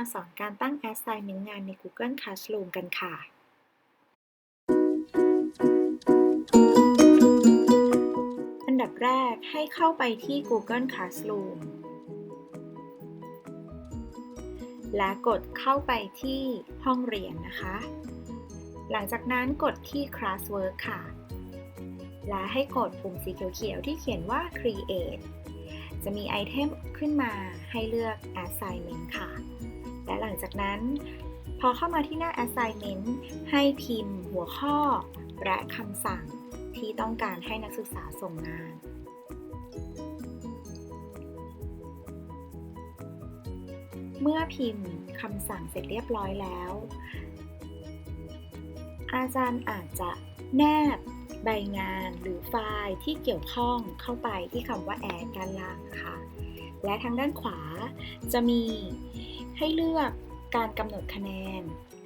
มาสอนการตั้ง assignment งานใน Google Classroom กันค่ะ อันดับแรกให้เข้าไปที่ Google Classroom และกดเข้าไปที่ห้องเรียนนะคะ หลังจากนั้นกดที่ Classwork ค่ะ และให้กดปุ่มสีเขียวๆที่เขียนว่า Create จะมีไอเทมขึ้นมาให้เลือก Assignment ค่ะ และหลังจากนั้น พอเข้ามาที่หน้า Assignment ให้พิมพ์ หัวข้อ และคำสั่งที่ต้องการให้นักศึกษาส่งงาน เมื่อพิมพ์คำสั่งเสร็จเรียบร้อยแล้ว อาจารย์อาจจะแนบใบงานหรือไฟล์ที่เกี่ยวข้องเข้าไปที่คำว่า add ด้านล่างนะคะ และทางด้านขวาจะมี ให้เลือกการกำหนดคะแนน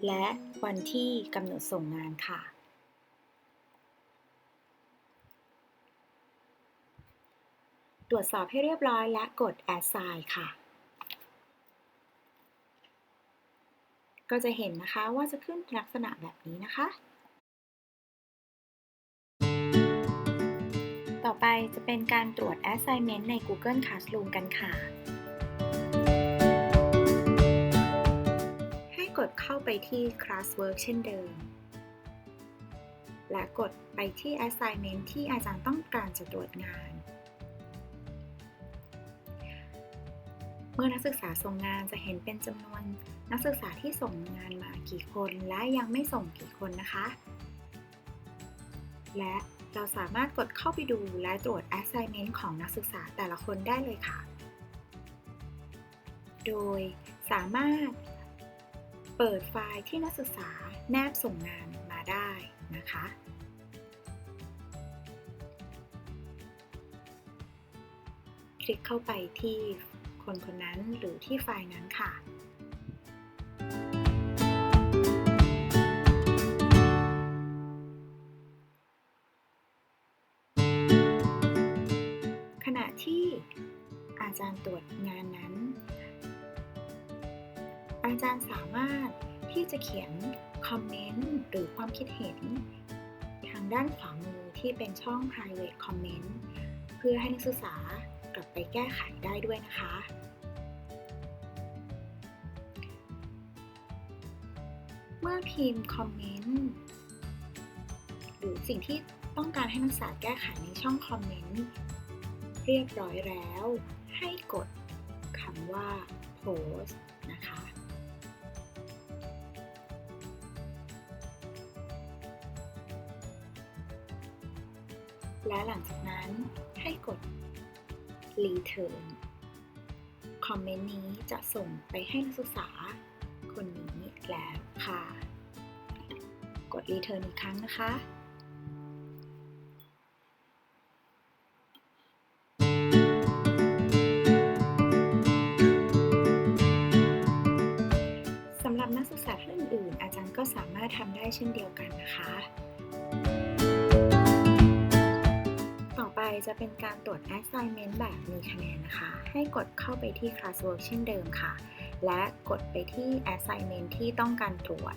และวันที่กำหนดส่งงานค่ะ ตรวจสอบให้เรียบร้อยและกด assign ค่ะ ก็จะเห็นนะคะว่าจะขึ้นลักษณะแบบนี้นะคะต่อไปจะเป็นการตรวจ assignment ใน Google Classroom กันค่ะ กดเข้าไปที่ Classwork เช่นเดิม และกดไปที่ assignment ที่อาจารย์ต้องการจะตรวจงาน เมื่อนักศึกษาส่งงานจะเห็นเป็นจำนวนนักศึกษาที่ส่งงานมากี่คนและยังไม่ส่งกี่คนนะคะ และเราสามารถกดเข้าไปดูและตรวจ assignment ของนักศึกษาแต่ละคนได้เลยค่ะ โดยสามารถ เปิดไฟล์ที่นักศึกษาแนบส่งงานมาได้นะคะ คลิกเข้าไปที่คนคนนั้นหรือที่ไฟล์นั้นค่ะขณะที่อาจารย์ตรวจงานนั้น อาจารย์สามารถที่จะเขียนคอมเมนต์หรือความคิดเห็น ทางด้านขวามือที่เป็นช่อง private comment เพื่อให้นักศึกษากลับไปแก้ไขได้ด้วยนะคะ เมื่อพิมพ์คอมเมนต์หรือสิ่งที่ต้องการให้นักศึกษาแก้ไขในช่องคอมเมนต์เรียบร้อยแล้ว ให้กดคำว่า post นะคะ และหลังจากนั้นให้กด return คอมเมนต์นี้จะส่งไปให้นักศึกษาคนนี้แล้วค่ะ กด return อีกครั้งนะคะสำหรับนักศึกษาท่านอื่น อาจารย์ก็สามารถทำได้เช่นเดียวกันนะคะ จะเป็นการตรวจ assignment แบบมีคะแนนนะคะ ให้กดเข้าไปที่ Classwork เช่นเดิมค่ะ และกดไปที่ assignment ที่ต้องการตรวจ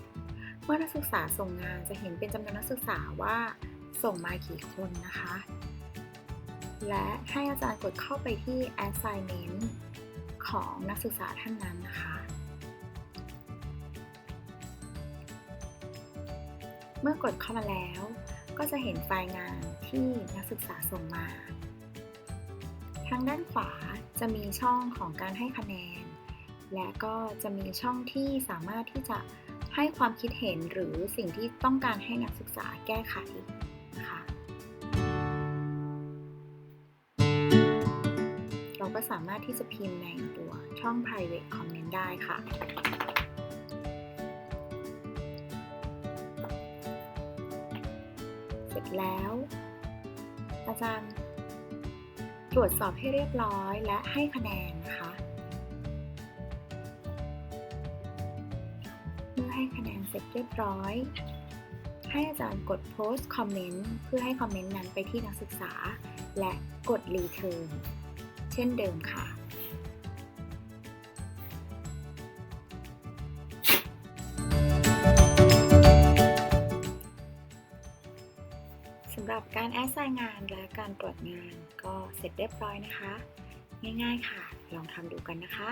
เมื่อนักศึกษาส่งงานจะเห็นเป็นจำนวนนักศึกษาว่าส่งมากี่คนนะคะ และให้อาจารย์กดเข้าไปที่ assignment ของนักศึกษาท่านนั้นนะคะเมื่อกดเข้ามาแล้ว ก็จะเห็นไฟล์งานที่นักศึกษาส่งมา ทางด้านขวาจะมีช่องของการให้คะแนน และก็จะมีช่องที่สามารถที่จะให้ความคิดเห็นหรือสิ่งที่ต้องการให้นักศึกษาแก้ไขนะคะเราก็สามารถที่จะพิมพ์ในตัวช่อง private comment ได้ค่ะ แล้ว อาจารย์ตรวจสอบให้เรียบร้อยและให้คะแนนนะคะ เมื่อให้คะแนนเสร็จเรียบร้อย ให้อาจารย์กด post comment เพื่อให้คอมเมนต์นั้นไปที่นักศึกษา และกด return เช่นเดิมค่ะับการแอสไซน์งานและการตรวจงานก็เสร็จเรียบร้อยนะคะ ง่ายๆค่ะ ลองทำดูกันนะคะ